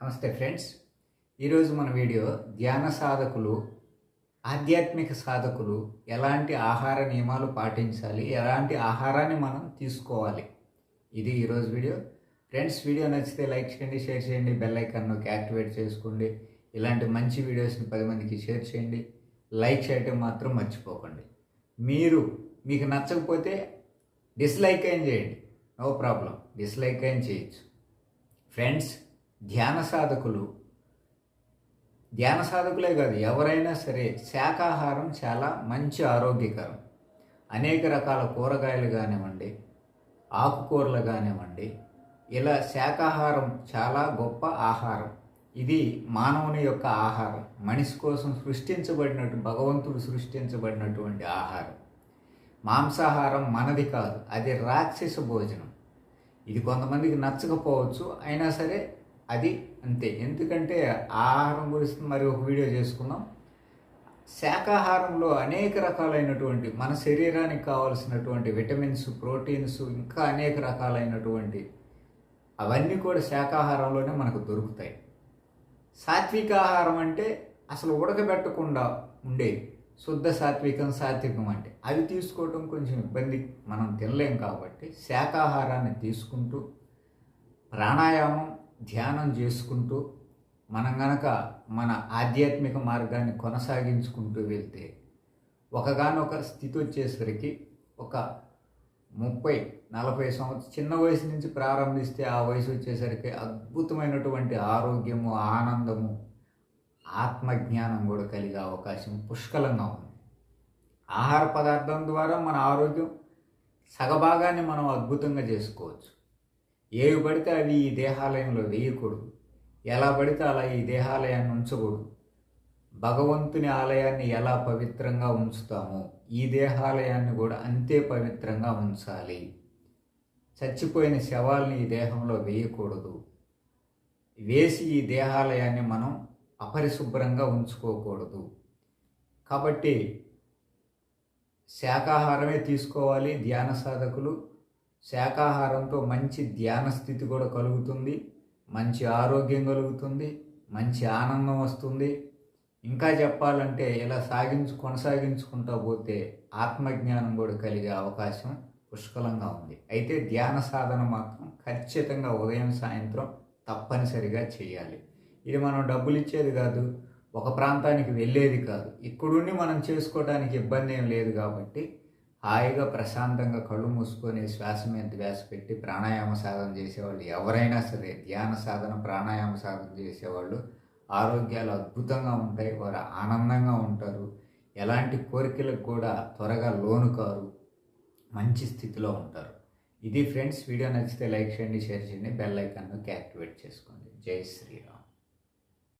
నమస్తే ఫ్రెండ్స్. ఈరోజు మన వీడియో ధ్యాన సాధకులు ఆధ్యాత్మిక సాధకులు ఎలాంటి ఆహార నియమాలు పాటించాలి ఎలాంటి ఆహారాన్ని మనం తీసుకోవాలి. ఇది ఈరోజు వీడియో. ఫ్రెండ్స్ వీడియో నచ్చితే లైక్ చేయండి షేర్ చేయండి బెల్ ఐకాన్ నొక్కి యాక్టివేట్ చేసుకోండి. ఇలాంటి మంచి వీడియోస్ని పది మందికి షేర్ చేయండి. లైక్ చేయటం మాత్రం మర్చిపోకండి. మీరు మీకు నచ్చకపోతే డిస్లైక్ అయిన చేయండి. No problem. డిస్లైక్ అయిన చేయొచ్చు. ఫ్రెండ్స్ ధ్యాన సాధకులు. ధ్యాన సాధకులే కాదు ఎవరైనా సరే శాకాహారం చాలా మంచి ఆరోగ్యకరం. అనేక రకాల కూరగాయలు కానివ్వండి ఆకుకూరలు కానివ్వండి ఇలా శాకాహారం చాలా గొప్ప ఆహారం. ఇది మానవుని యొక్క ఆహారం మనిషి కోసం సృష్టించబడినట్టు భగవంతుడు సృష్టించబడినటువంటి ఆహారం. మాంసాహారం మనది కాదు అది రాక్షస భోజనం. ఇది కొంతమందికి నచ్చకపోవచ్చు అయినా సరే అది అంతే. ఎందుకంటే ఆహారం గురించి మరి ఒక వీడియో చేసుకున్నాం. శాకాహారంలో అనేక రకాలైనటువంటి మన శరీరానికి కావలసినటువంటి విటమిన్స్ ప్రోటీన్స్ ఇంకా అనేక రకాలైనటువంటి అవన్నీ కూడా శాకాహారంలోనే మనకు దొరుకుతాయి. సాత్విక ఆహారం అంటే అసలు ఉడకబెట్టకుండా ఉండేది శుద్ధ సాత్వికం సాత్వికం అంటే అవి తీసుకోవటం కొంచెం ఇబ్బంది. మనం తినలేం కాబట్టి శాకాహారాన్ని తీసుకుంటూ ప్రాణాయామం ధ్యానం చేసుకుంటూ మనం గనక మన ఆధ్యాత్మిక మార్గాన్ని కొనసాగించుకుంటూ వెళ్తే ఒకగానొక స్థితి వచ్చేసరికి ఒక ముప్పై నలభై సంవత్సరం చిన్న వయసు నుంచి ప్రారంభిస్తే ఆ వయసు వచ్చేసరికి అద్భుతమైనటువంటి ఆరోగ్యము ఆనందము ఆత్మజ్ఞానం కూడా కలిగే అవకాశం పుష్కలంగా ఉంది. ఆహార పదార్థం ద్వారా మన ఆరోగ్యం సగభాగాన్ని మనం అద్భుతంగా చేసుకోవచ్చు. ఏవి పడితే అవి ఈ దేహాలయంలో వేయకూడదు. ఎలా పడితే అలా ఈ దేహాలయాన్ని ఉంచకూడదు. భగవంతుని ఆలయాన్ని ఎలా పవిత్రంగా ఉంచుతామో ఈ దేహాలయాన్ని కూడా అంతే పవిత్రంగా ఉంచాలి. చచ్చిపోయిన శవాల్ని ఈ దేహంలో వేయకూడదు. వేసి ఈ దేహాలయాన్ని మనం అపరిశుభ్రంగా ఉంచుకోకూడదు. కాబట్టి శాకాహారమే తీసుకోవాలి ధ్యాన సాధకులు శాకాహారంతో మంచి ధ్యాన స్థితి కూడా కలుగుతుంది. మంచి ఆరోగ్యం కలుగుతుంది. మంచి ఆనందం వస్తుంది. ఇంకా చెప్పాలంటే ఇలా సాగించు కొనసాగించుకుంటా పోతే ఆత్మజ్ఞానం కూడా కలిగే అవకాశం పుష్కలంగా ఉంది. అయితే ధ్యాన సాధన మాత్రం ఖచ్చితంగా ఉదయం సాయంత్రం తప్పనిసరిగా చేయాలి. ఇది మనం డబ్బులు ఇచ్చేది కాదు ఒక ప్రాంతానికి వెళ్ళేది కాదు. ఇక్కడుండి మనం చేసుకోవడానికి ఇబ్బంది ఏం లేదు కాబట్టి హాయిగా ప్రశాంతంగా కళ్ళు మూసుకొని శ్వాస మీద ధ్యాస పెట్టి ప్రాణాయామ సాధన చేసేవాళ్ళు ఎవరైనా సరే ధ్యాన సాధన ప్రాణాయామ సాధన చేసేవాళ్ళు ఆరోగ్యాలు అద్భుతంగా ఉంటాయి వారు ఆనందంగా ఉంటారు. ఎలాంటి కోరికలకు కూడా త్వరగా లోను కారు మంచి స్థితిలో ఉంటారు. ఇది ఫ్రెండ్స్ వీడియో నచ్చితే లైక్ చేయండి షేర్ చేయండి బెల్ ఐకాన్ను యాక్టివేట్ చేసుకోండి. జై శ్రీరామ్.